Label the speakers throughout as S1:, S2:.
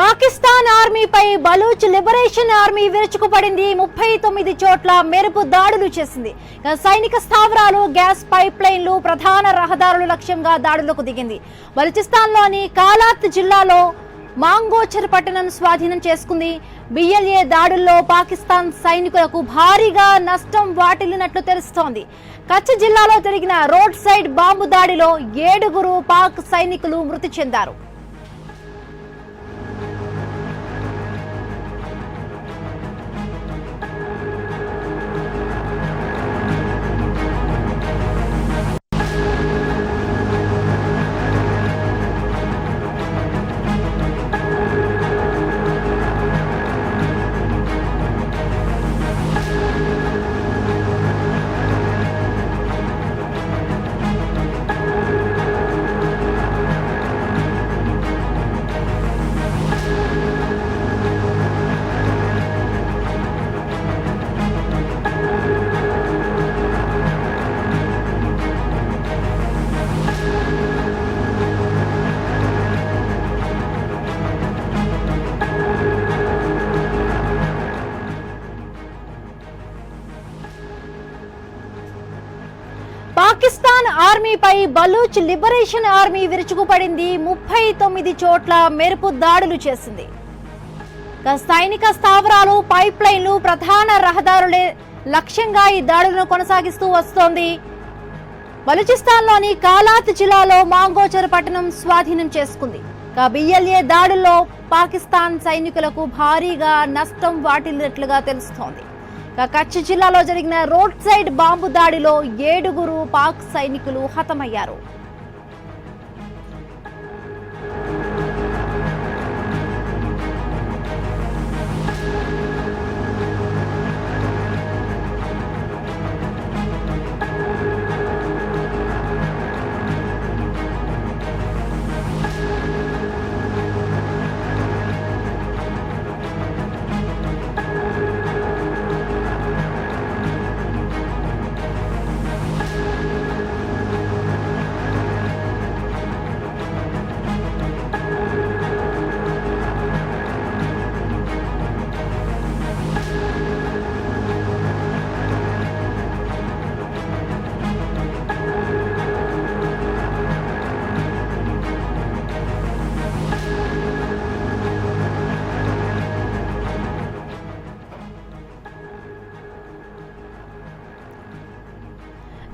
S1: పాకిస్తాన్ ఆర్మీపై Baloch liberation army విరుచుకుపడింది. ముప్పై తొమ్మిది చోట్ల మెరుపు దాడులు చేసింది. సైనిక స్థావరాలు గ్యాస్ పైప్ లైన్లు ప్రధాన రహదారులు లక్ష్యంగా దాడులకు దిగింది. బలూచిస్తాన్లోని కాలాత్ జిల్లాలో మాంగోచర్ పట్టణం స్వాధీనం చేసుకుంది. బిఎల్ఏ దాడుల్లో పాకిస్తాన్ సైనికులకు భారీగా నష్టం వాటిల్లినట్లు తెలుస్తోంది. కచ్ జిల్లాలో జరిగిన రోడ్ సైడ్ బాంబు దాడిలో ఏడుగురు పాక్ సైనికులు మృతి చెందారు. పాకిస్తాన్ ఆర్మీపై బలూచ్ లిబరేషన్ ఆర్మీ విరుచుకుపడింది. ముప్పై తొమ్మిది చోట్ల మెరుపు దాడులు చేసింది. సైనిక స్థావరాలు పైప్ లైన్లు ప్రధాన రహదారులే లక్ష్యంగా ఈ దాడులను కొనసాగిస్తూ వస్తోంది. బలూచిస్తాన్లోని కాలాత్ జిల్లాలో మాంగోచర్ పట్టణం స్వాధీనం చేసుకుంది. బిఎల్ఏ దాడుల్లో పాకిస్తాన్ సైనికులకు భారీగా నష్టం వాటిల్లినట్లుగా తెలుస్తోంది. కచ్ జిల్లాలో జరిగిన రోడ్ సైడ్ బాంబు దాడిలో ఏడుగురు పాక్ సైనికులు హతమయ్యారు.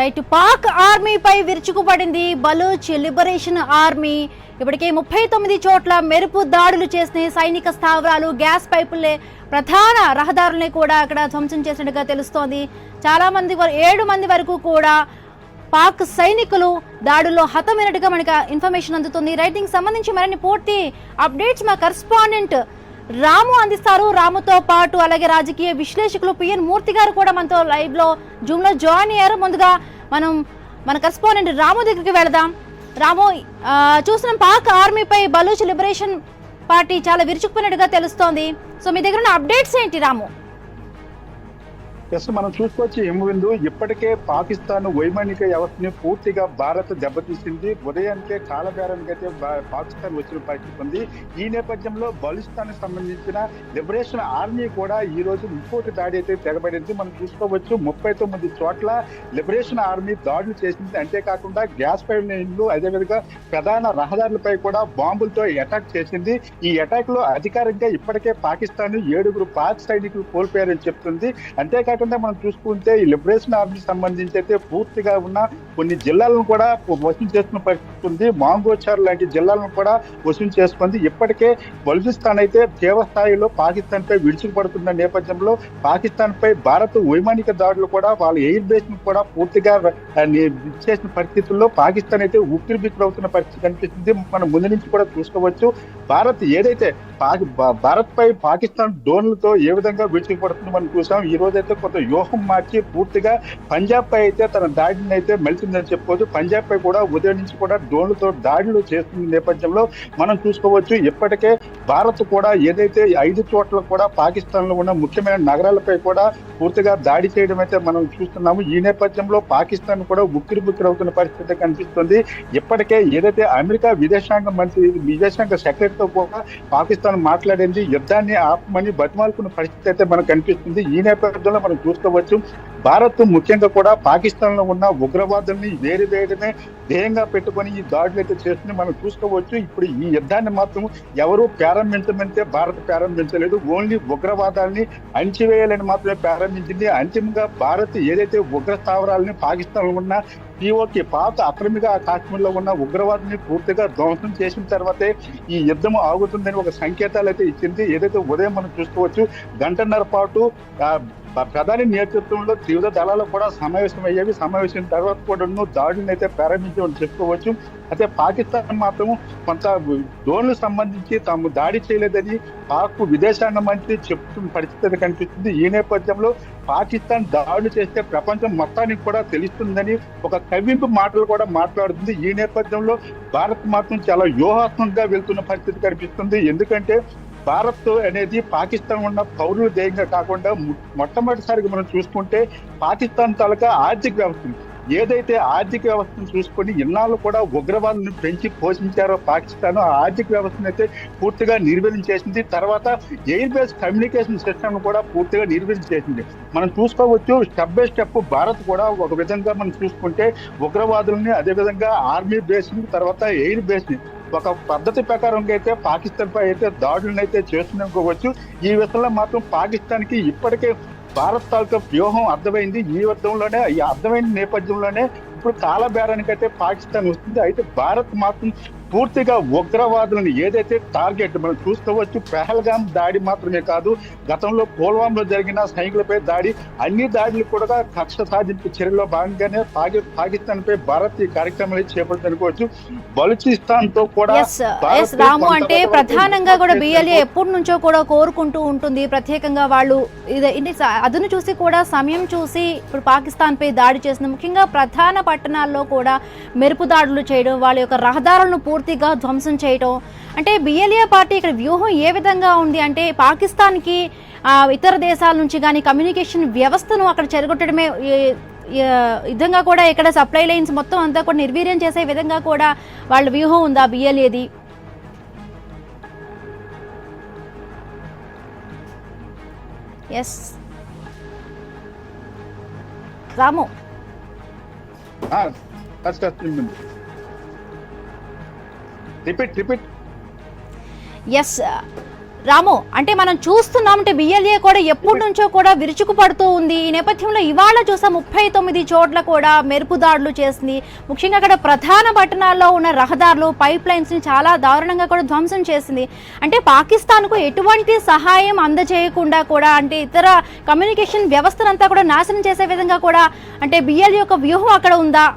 S1: రైట్ పాక్ ఆర్మీపై విరుచుకుపడింది. Baloch liberation army. ఇప్పటికే ముప్పై తొమ్మిది చోట్ల మెరుపు దాడులు చేసిన సైనిక స్థావరాలు గ్యాస్ పైపులే ప్రధాన రహదారుల్ని కూడా అక్కడ ధ్వంసం చేసినట్టుగా తెలుస్తోంది. చాలా మంది ఏడు మంది వరకు కూడా పాక్ సైనికులు దాడుల్లో హతమైనట్టుగా మనకి ఇన్ఫర్మేషన్ అందుతుంది. రైటింగ్ సంబంధించి మరిన్ని పూర్తి అప్డేట్స్ మా కరస్పాండెంట్ రాము అందిస్తారు. రాముతో పాటు అలాగే రాజకీయ విశ్లేషకులు పిఎన్ మూర్తి గారు కూడా మనతో లైవ్లో జూమ్లో జాయిన్ అయ్యారు. ముందుగా మనం మన కరెస్పాండెంట్ రాము దగ్గరికి వెళదాం. రాము చూసిన పాక్ ఆర్మీపై బలూచ్ లిబరేషన్ పార్టీ చాలా విరుచుకుపోయినట్టుగా తెలుస్తోంది. సో మీ దగ్గర ఉన్న అప్డేట్స్ ఏంటి రాము?
S2: ఎస్ మనం చూసుకోవచ్చు. హిమబిందు ఇప్పటికే పాకిస్తాన్ వైమానిక వ్యవస్థని పూర్తిగా భారత్ దెబ్బతీసింది. ఉదయానికే కాలబేరానికి అయితే పాకిస్తాన్ వచ్చిన పరిస్థితి ఉంది. ఈ నేపథ్యంలో బలిస్తాన్ సంబంధించిన లిబరేషన్ ఆర్మీ కూడా ఈ రోజు ఇంకోటి దాడి అయితే తెగబడింది మనం చూసుకోవచ్చు ముప్పై తొమ్మిది చోట్ల లిబరేషన్ ఆర్మీ దాడులు చేసింది. అంతేకాకుండా గ్యాస్ పైప్ లైన్లు అదేవిధంగా ప్రధాన రహదారులపై కూడా బాంబులతో అటాక్ చేసింది. ఈ అటాక్లో అధికారికంగా ఇప్పటికే పాకిస్తాన్ ఏడుగురు పాక్ సైనికులు కోల్పోయారని చెప్తుంది. అంతేకాకుండా మనం చూసుకుంటే ఈ లిబరేషన్ ఆర్మీకి సంబంధించి అయితే పూర్తిగా ఉన్న కొన్ని జిల్లాలను కూడా వసూలు చేస్తున్న పరిస్థితి ఉంది మాంగోచార్ లాంటి జిల్లాలను కూడా వసూలు చేసుకుంది. ఇప్పటికే బలుచిస్తాన్ అయితే తీవ్రస్థాయిలో పాకిస్తాన్పై పాకిస్తాన్ పై విడిచిపడుతున్న నేపథ్యంలో పాకిస్తాన్ పై భారత్ వైమానిక దాడులు కూడా వాళ్ళ ఎయిర్ బేస్ కూడా పూర్తిగా చేసిన పరిస్థితుల్లో పాకిస్తాన్ అయితే ఉక్కిరి అవుతున్న పరిస్థితి కనిపిస్తుంది. మనం ముందు నుంచి కూడా చూసుకోవచ్చు. భారత్ ఏదైతే పాకి భారత్పై భారత్ పై పాకిస్తాన్ డ్రోన్లతో ఏ విధంగా విడిచిపడుతుందో మనం చూసాం. ఈ రోజు అయితే కొంత వ్యూహం మార్చి పూర్తిగా పంజాబ్ పై అయితే తన దాడిని అయితే మెలిచిందని చెప్పుకోవచ్చు పంజాబ్ పై కూడా ఉదయం నుంచి కూడా డ్రోన్లతో దాడులు చేస్తున్న నేపథ్యంలో మనం చూసుకోవచ్చు ఇప్పటికే భారత్ కూడా ఏదైతే ఐదు చోట్ల కూడా పాకిస్తాన్లో ఉన్న ముఖ్యమైన నగరాలపై కూడా పూర్తిగా దాడి చేయడం అయితే మనం చూస్తున్నాము. ఈ నేపథ్యంలో పాకిస్తాన్ కూడా ఉక్కిరి బుక్కిరి అవుతున్న పరిస్థితి కనిపిస్తుంది. ఇప్పటికే ఏదైతే అమెరికా విదేశాంగ మంత్రి విదేశాంగ సెక్రటరీతో కూడా పాకిస్తాన్ మాట్లాడింది యుద్ధాన్ని ఆపమని బతిమాలుకున్న పరిస్థితి అయితే మనకు కనిపిస్తుంది. ఈ నేపథ్యంలో మనం చూసుకోవచ్చు భారత్ ముఖ్యంగా కూడా పాకిస్తాన్లో ఉన్న ఉగ్రవాదుల్ని వేరు వేయడమే ధ్యేయంగా పెట్టుకొని ఈ దాడులు అయితే చేస్తుంది. మనం చూసుకోవచ్చు ఇప్పుడు ఈ యుద్ధాన్ని మాత్రం ఎవరు ప్రారంభించమంటే భారత్ ప్రారంభించలేదు ఓన్లీ ఉగ్రవాదాన్ని అణిచివేయాలని మాత్రమే ప్రారంభించింది. అంతిమంగా భారత్ ఏదైతే ఉగ్ర స్థావరాలని పాకిస్తాన్ ఉన్న పిఓకే పాత అక్రమిగా కాశ్మీర్లో ఉన్న ఉగ్రవాదిని పూర్తిగా ధ్వంసం చేసిన తర్వాతే ఈ యుద్ధం ఆగుతుందని ఒక సంకేతాలు అయితే ఇచ్చింది. ఏదైతే ఉదయం మనం చూసుకోవచ్చు గంటన్నర పాటు ప్రధాని నేతృత్వంలో త్రివిధ దళాలు కూడా సమావేశం అయ్యేవి. సమావేశం తర్వాత కూడా దాడులను అయితే ప్రారంభించమని చెప్పుకోవచ్చు. అయితే పాకిస్తాన్ మాత్రం కొంత డ్రోన్లు సంబంధించి తాము దాడి చేయలేదని పాకు విదేశాంగ మంత్రి చెప్తున్న పరిస్థితి కనిపిస్తుంది. ఈ నేపథ్యంలో పాకిస్తాన్ దాడులు చేస్తే ప్రపంచం మొత్తానికి కూడా తెలుస్తుందని ఒక కవింపు మాటలు కూడా మాట్లాడుతుంది. ఈ నేపథ్యంలో భారత్ మాత్రం చాలా వ్యూహాత్మకంగా వెళ్తున్న పరిస్థితి కనిపిస్తుంది. ఎందుకంటే భారత్ అనేది పాకిస్తాన్ ఉన్న పౌరుల ధ్యేయంగా కాకుండా మొట్టమొదటిసారిగా మనం చూసుకుంటే పాకిస్తాన్ తాలూకా ఆర్థిక వ్యవస్థ ఏదైతే ఆర్థిక వ్యవస్థను చూసుకొని ఇన్నాళ్ళు కూడా ఉగ్రవాదులను పెంచి పోషించారో పాకిస్తాన్ ఆ ఆర్థిక వ్యవస్థను అయితే పూర్తిగా నిర్వీర్యం చేసింది. తర్వాత ఎయిర్ బేస్ కమ్యూనికేషన్ సిస్టమ్ కూడా పూర్తిగా నిర్వీర్యం చేసింది. మనం చూసుకోవచ్చు స్టెప్ బై స్టెప్ భారత్ కూడా ఒక విధంగా మనం చూసుకుంటే ఉగ్రవాదుల్ని అదేవిధంగా ఆర్మీ బేస్ని తర్వాత ఎయిర్ బేస్ని ఒక పద్ధతి ప్రకారం అయితే పాకిస్తాన్ పై అయితే దాడులను అయితే చేస్తున్నకోవచ్చు ఈ విషయంలో మాత్రం పాకిస్తాన్కి ఇప్పటికే భారత్ తాలూకా వ్యూహం అర్థమైంది. ఈ యుద్ధంలోనే ఈ అర్థమైన నేపథ్యంలోనే ఇప్పుడు కాలబేరానికి అయితే పాకిస్తాన్ వస్తుంది. అయితే భారత్ మాత్రం పూర్తిగా ఉగ్రవాదులను ఏదైతే టార్గెట్ మనం చూసుకోవచ్చు పెహల్గాం దాడి మాత్రమే కాదు గతంలో పుల్వామాలో జరిగిన సైనికులపై దాడి అన్ని దాడులు కూడా కక్ష సాధింపు చర్యలో భాగంగానే పాకి పాకిస్తాన్ పై భారత్ ఈ కార్యక్రమాలు చేపడుతునుకోవచ్చు బలూచిస్తాన్తో కూడా
S1: రాము అంటే ప్రధానంగా కూడా బిఎల్ఏ ఎప్పటి నుంచో కూడా కోరుకుంటూ ఉంటుంది. ప్రత్యేకంగా వాళ్ళు ఇది అదును చూసి కూడా సమయం చూసి ఇప్పుడు పాకిస్తాన్ పై దాడి చేసింది ముఖ్యంగా ప్రధాన పట్టణాల్లో కూడా మెరుపు దాడులు చేయడం వాళ్ళ యొక్క రహదారులను పూర్తిగా ధ్వంసం చేయటం. అంటే బిఎల్ఏ పార్టీ ఇక్కడ వ్యూహం ఏ విధంగా ఉంది అంటే పాకిస్తాన్కి ఇతర దేశాల నుంచి కానీ కమ్యూనికేషన్ వ్యవస్థను అక్కడ చెరగొట్టడమే విధంగా కూడా ఇక్కడ సప్లై లైన్స్ మొత్తం అంతా కూడా నిర్వీర్యం చేసే విధంగా కూడా వాళ్ళ వ్యూహం ఉందా బిఎల్ఏది? Yes Ramu.
S2: First repeat repeat
S1: yes Ramu అంటే మనం చూస్తున్నాం అంటే బిఎల్ఏ కూడా ఎప్పటి నుంచో కూడా విరుచుకు పడుతూ ఉంది. ఈ నేపథ్యంలో ఇవాళ చూసా ముప్పై తొమ్మిది చోట్ల కూడా మెరుపు దాడులు చేసింది. ముఖ్యంగా అక్కడ ప్రధాన పట్టణాల్లో ఉన్న రహదారులు పైప్ లైన్స్ని చాలా దారుణంగా కూడా ధ్వంసం చేసింది. అంటే పాకిస్తాన్కు ఎటువంటి సహాయం అందజేయకుండా కూడా అంటే ఇతర కమ్యూనికేషన్ వ్యవస్థనంతా కూడా నాశనం చేసే విధంగా కూడా అంటే బిఎల్ఏ యొక్క వ్యూహం అక్కడ ఉందా?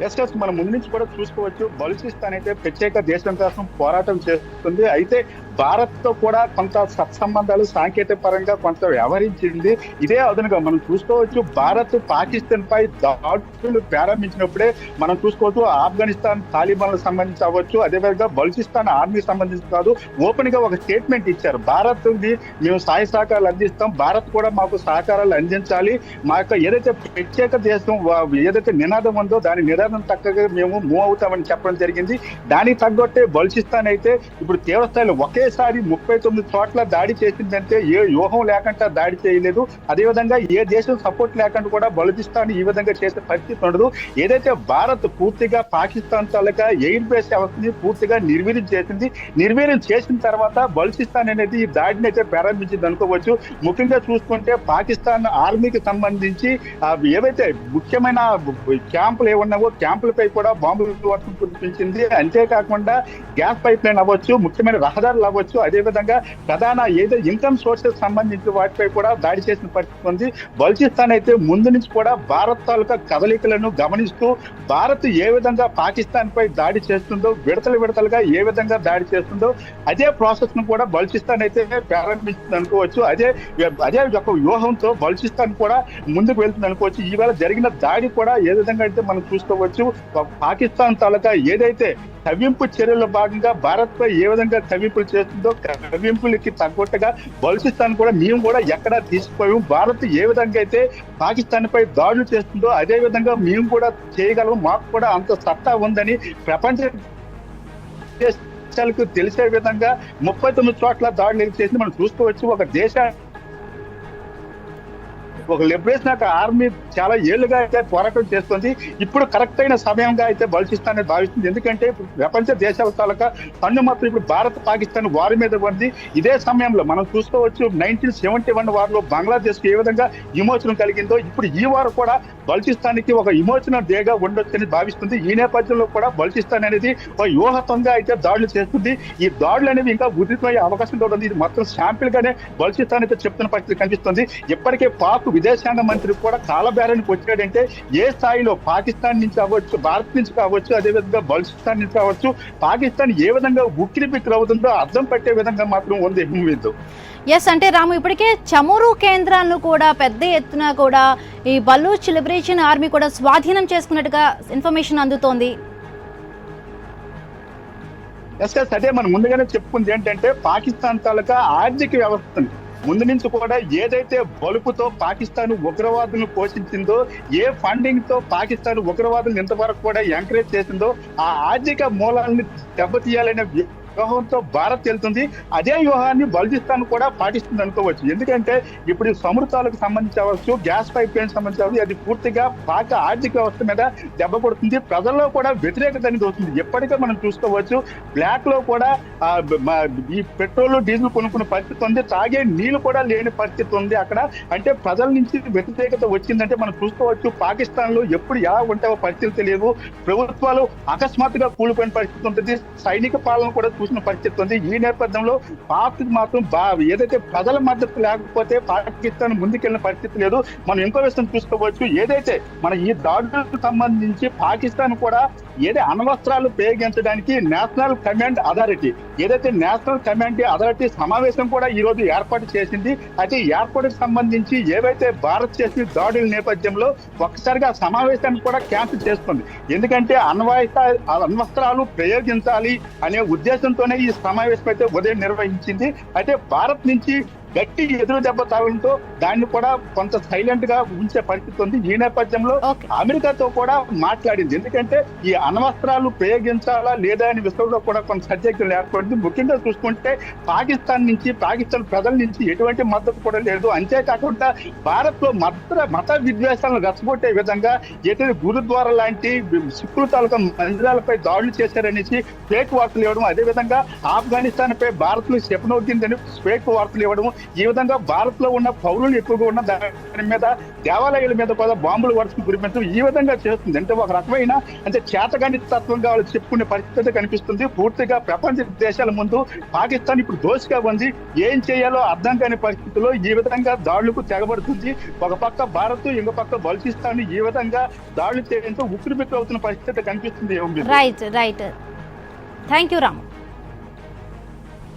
S2: ఎస్ ఎస్ మనం ముందు నుంచి కూడా చూసుకోవచ్చు. బలుచిస్తాన్ అయితే ప్రత్యేక దేశం కోసం పోరాటం చేస్తుంది. అయితే భారత్తో కూడా కొంత సత్సంబంధాలు సాంకేతిక పరంగా కొంత వ్యవహరించింది. ఇదే అదనుగా మనం చూసుకోవచ్చు భారత్ పాకిస్తాన్ పై దాడులు ప్రారంభించినప్పుడే మనం చూసుకోవచ్చు ఆఫ్ఘనిస్తాన్ తాలిబాన్లకు సంబంధించి అవ్వచ్చు అదేవిధంగా బలుచిస్తాన్ ఆర్మీ సంబంధించి కాదు ఓపెన్గా ఒక స్టేట్మెంట్ ఇచ్చారు. భారత్ మేము సాయ సహకారాలు అందిస్తాం భారత్ కూడా మాకు సహకారాలు అందించాలి. మా యొక్క ఏదైతే ప్రత్యేక దేశం ఏదైతే నినాదం ఉందో దాని నినాదం తగ్గగా మేము మూవ్ అవుతామని చెప్పడం జరిగింది. దానికి తగ్గట్టే బల్చిస్తాన్ అయితే ఇప్పుడు తీవ్రస్థాయిలో ఒకే ఒకేసారి ముప్పై తొమ్మిది చోట్ల దాడి చేసిందంటే ఏ వ్యూహం లేకుండా దాడి చేయలేదు. అదేవిధంగా ఏ దేశం సపోర్ట్ లేకుండా కూడా బలూచిస్తాన్ ఈ విధంగా చేసే పరిస్థితి ఉండదు. ఏదైతే భారత్ పూర్తిగా పాకిస్తాన్ తాలూకా ఎయిర్ బేస్ వ్యవస్థని పూర్తిగా నిర్వీర్యం చేసింది నిర్వీర్యం చేసిన తర్వాత బలూచిస్తాన్ అనేది ఈ దాడిని అయితే ప్రారంభించింది అనుకోవచ్చు. ముఖ్యంగా చూసుకుంటే పాకిస్తాన్ ఆర్మీకి సంబంధించి ఏవైతే ముఖ్యమైన క్యాంపులు ఏమున్నావో క్యాంపులపై కూడా బాంబులు వర్షం కురిపించింది. అంతేకాకుండా గ్యాస్ పైప్ లైన్ అవ్వచ్చు ముఖ్యమైన రహదారులు అవ్వచ్చు అదేవిధంగా ప్రధాన ఏదో ఇన్కమ్ సోర్సెస్ సంబంధించిన వాటిపై కూడా దాడి చేసిన పరిస్థితి ఉంది. బల్చిస్తాన్ అయితే ముందు నుంచి కూడా భారత్ తాలూకా కదలికలను గమనిస్తూ భారత్ ఏ విధంగా పాకిస్తాన్ పై దాడి చేస్తుందో విడతలు విడతలుగా ఏ విధంగా దాడి చేస్తుందో అదే ప్రాసెస్ను కూడా బల్చిస్తాన్ అయితే ప్రారంభిస్తుంది అనుకోవచ్చు. అదే అదే ఒక వ్యూహంతో బల్చిస్తాన్ కూడా ముందుకు వెళ్తుంది అనుకోవచ్చు. ఈవేళ జరిగిన దాడి కూడా ఏ విధంగా అయితే మనం చూసుకోవచ్చు పాకిస్తాన్ తాలూకా ఏదైతే తవ్వింపు చర్యల్లో భాగంగా భారత్ పై ఏ విధంగా తవ్వింపులు చేస్తుందో తవ్వింపులకి తగ్గట్టుగా బలుచిస్తాన్ కూడా మేము కూడా ఎక్కడా తీసుకుపోయాము భారత్ ఏ విధంగా అయితే పాకిస్తాన్ పై దాడులు చేస్తుందో అదే విధంగా మేము కూడా చేయగలము. మాకు కూడా అంత సత్తా ఉందని ప్రపంచ దేశాలకు తెలిసే విధంగా ముప్పై తొమ్మిది చోట్ల దాడులు చేసి మనం చూసుకోవచ్చు. ఒక దేశ ఒక లిబరేషన్ యొక్క ఆర్మీ చాలా ఏళ్ళుగా అయితే పోరాటం చేస్తుంది. ఇప్పుడు కరెక్ట్ అయిన సమయంగా అయితే బలిచిస్తానని భావిస్తుంది. ఎందుకంటే ప్రపంచ దేశాల తాలూకా తన్ను మాత్రం ఇప్పుడు భారత్ పాకిస్తాన్ వారి మీద ఉంది. ఇదే సమయంలో మనం చూసుకోవచ్చు నైన్టీన్ సెవెంటీ వన్ వారిలో బంగ్లాదేశ్ ఏ విధంగా విమోచనం కలిగిందో ఇప్పుడు ఈ వారు కూడా బలిచిస్తానికి ఒక విమోచన దేగా ఉండొచ్చని భావిస్తుంది. ఈ నేపథ్యంలో కూడా బల్చిస్తాన్ అనేది ఒక వ్యూహత్వంగా అయితే దాడులు చేస్తుంది. ఈ దాడులు అనేవి ఇంకా ఉధృతమయ్యే అవకాశం ఉంటుంది ఇది మొత్తం శాంపిల్ గానే బల్చిస్తాన్ అయితే చెప్తున్న పరిస్థితి కనిపిస్తుంది. ఇప్పటికే పాక్ విదేశాంగ మంత్రి కూడా కాలబేరానికి వచ్చాడంటే ఏ స్థాయిలో పాకిస్తాన్ నుంచి అవ్వచ్చు భారత్ నుంచి కావచ్చు అదేవిధంగా బల్చిస్తాన్ నుంచి కావచ్చు పాకిస్తాన్ ఏ విధంగా ఉక్కిరి బిక్కిరి అవుతుందో అర్థం పట్టే విధంగా మాత్రం ఉంది హిమవిందు
S1: ఎస్ అంటే రాము ఇప్పటికే చమురు కేంద్రాలను కూడా పెద్ద ఎత్తున కూడా ఈ బలూచ్ లిబరేషన్ ఆర్మీ కూడా స్వాధీనం చేసుకున్నట్టుగా ఇన్ఫర్మేషన్ అందుతోంది.
S2: ఎస్ ఎస్ అదే మనం ముందుగానే చెప్పుకుంది ఏంటంటే పాకిస్తాన్ తాలూకా ఆర్థిక వ్యవస్థను ముందు నుంచి కూడా ఏదైతే బలుపుతో పాకిస్తాన్ ఉగ్రవాదులను పోషించిందో ఏ ఫండింగ్తో పాకిస్తాన్ ఉగ్రవాదులను ఇంతవరకు కూడా ఎంకరేజ్ చేసిందో ఆ ఆర్థిక మూలాలను దెబ్బతీయాలనే వ్యూహంతో భారత్ వెళ్తుంది. అదే వ్యూహాన్ని బల్జిస్తాన్ కూడా పాటిస్తుంది అనుకోవచ్చు. ఎందుకంటే ఇప్పుడు సమృతాలకు సముద్రాలకు సంబంధించి అవ్వచ్చు గ్యాస్ పైప్ లైన్ సంబంధించి అవ్వచ్చు అది పూర్తిగా పాక ఆర్థిక వ్యవస్థ మీద దెబ్బ కొడుతుంది. ప్రజల్లో కూడా వ్యతిరేకత అనేది వస్తుంది. ఎప్పటికే మనం చూసుకోవచ్చు బ్లాక్లో కూడా ఈ పెట్రోల్ డీజిల్ కొనుక్కునే పరిస్థితి ఉంది. తాగే నీళ్ళు కూడా లేని పరిస్థితి ఉంది అక్కడ. అంటే ప్రజల నుంచి వ్యతిరేకత వచ్చిందంటే మనం చూసుకోవచ్చు పాకిస్తాన్లో ఎప్పుడు ఎలా ఉంటావో పరిస్థితి తెలియదు ప్రభుత్వాలు అకస్మాత్తుగా కూలిపోయిన పరిస్థితి ఉంటుంది. సైనిక పాలన కూడా చూసిన పరిస్థితి ఉంది. ఈ నేపథ్యంలో పార్టీకి మాత్రం బా ఏదైతే ప్రజల మద్దతు లేకపోతే పాకిస్తాన్ ముందుకెళ్ళిన పరిస్థితి లేదు. మనం ఇంకో విషయం చూసుకోవచ్చు. ఏదైతే మన ఈ దాడులకు సంబంధించి పాకిస్తాన్ కూడా ఏదైతే అణవస్త్రాలు ప్రయోగించడానికి నేషనల్ కమాండ్ అథారిటీ ఏదైతే నేషనల్ కమాండ్ అథారిటీ సమావేశం కూడా ఈ రోజు ఏర్పాటు చేసింది అయితే ఈ ఏర్పాటుకు సంబంధించి ఏవైతే భారత్ చేసిన దాడుల నేపథ్యంలో ఒక్కసారిగా సమావేశాన్ని కూడా క్యాన్సిల్ చేస్తుంది ఎందుకంటే అణ్వాయుత అణ్వస్త్రాలు ప్రయోగించాలి అనే ఉద్దేశంతోనే ఈ సమావేశం అయితే ఉదయం నిర్వహించింది. అయితే భారత్ నుంచి గట్టి ఎదురు దెబ్బ తగలంతో దాన్ని కూడా కొంత సైలెంట్గా ఉంచే పరిస్థితి ఉంది. ఈ నేపథ్యంలో అమెరికాతో కూడా మాట్లాడింది. ఎందుకంటే ఈ అణవస్త్రాలు ప్రయోగించాలా లేదా అనే విషయంలో కూడా కొంత సత్యక్తులు ఏర్పడింది. ముఖ్యంగా చూసుకుంటే పాకిస్తాన్ నుంచి పాకిస్తాన్ ప్రజల నుంచి ఎటువంటి మద్దతు కూడా లేదు. అంతేకాకుండా భారత్లో మత మత విద్వేషాలను రెచ్చగొట్టే విధంగా ఏదైతే గురుద్వారా లాంటి సిక్కుల తాలూకా మందిరాలపై దాడులు చేశారనేసి ఫేక్ వార్తలు ఇవ్వడం అదేవిధంగా ఆఫ్ఘనిస్తాన్ పై భారత్లో శపనవుతుందని ఫేక్ వార్తలు ఇవ్వడం ఈ విధంగా భారత్లో ఉన్న పౌరులు ఎక్కువగా ఉన్న దాని మీద దేవాలయాల మీద కూడా బాంబులు వర్షం కురిపించడం ఈ విధంగా చేస్తుంది. అంటే ఒక రకమైన అంటే చేతగాని తత్వంగా వాళ్ళు చెప్పుకునే పరిస్థితి కనిపిస్తుంది. పూర్తిగా ప్రపంచ దేశాల ముందు పాకిస్తాన్ ఇప్పుడు దోషిగా ఉంది. ఏం చేయాలో అర్థం కాని పరిస్థితిలో ఈ విధంగా దాడులకు తెగబడుతుంది. ఒక పక్క భారత్ ఇంకో పక్క బల్చిస్తాన్ ఈ విధంగా దాడులు చేయడంతో ఉక్కిరి అవుతున్న పరిస్థితి కనిపిస్తుంది.
S1: Right right thank you Ram